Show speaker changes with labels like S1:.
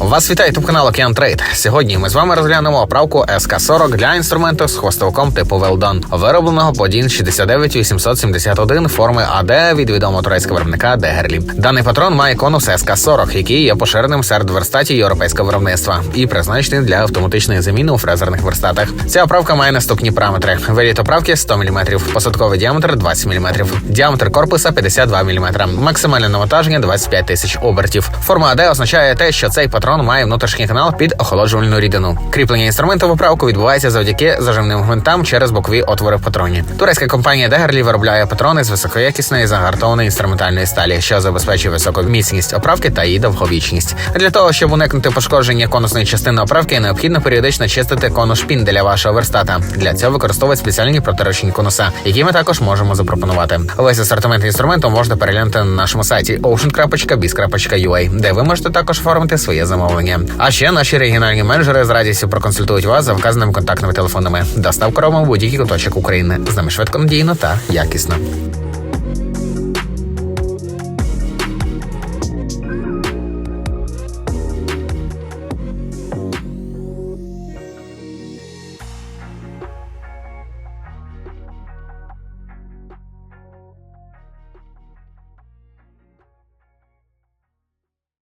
S1: Вас вітає ютуб канал Океан Трейд. Сьогодні ми з вами розглянемо оправку СК-40 для інструменту з хвостовиком типу Велдон, виробленого по DIN 69871 форми АД від відомого турецького виробника Дегерлі. Даний патрон має конус СК-40, який є поширеним серед верстатів європейського виробництва і призначений для автоматичної заміни у фрезерних верстатах. Ця оправка має наступні параметри: виліт оправки 100 мм, посадковий діаметр 20 мм, діаметр корпуса 52 мм, максимальне навантаження 25 тисяч обертів. Форма АД означає те, що цей патрон має внутрішній канал під охолоджувальну рідину. Кріплення інструменту в оправку відбувається завдяки зажимним гвинтам через бокові отвори в патроні. Турецька компанія Дегерлі виробляє патрони з високоякісної загартованої інструментальної сталі, що забезпечує високу міцність оправки та її довговічність. Для того щоб уникнути пошкодження конусної частини оправки, необхідно періодично чистити конус шпінделя вашого верстата. Для цього використовують спеціальні протирочні конуса, які ми також можемо запропонувати. Весь асортимент інструменту можна переглянути на нашому сайті ocean.biz.ua, де ви можете також оформити своє замовлення. А ще наші регіональні менеджери з радістю проконсультують вас за вказаними контактними телефонами. Доставка робимо будь-який куточок України. З нами швидко надійно та якісно.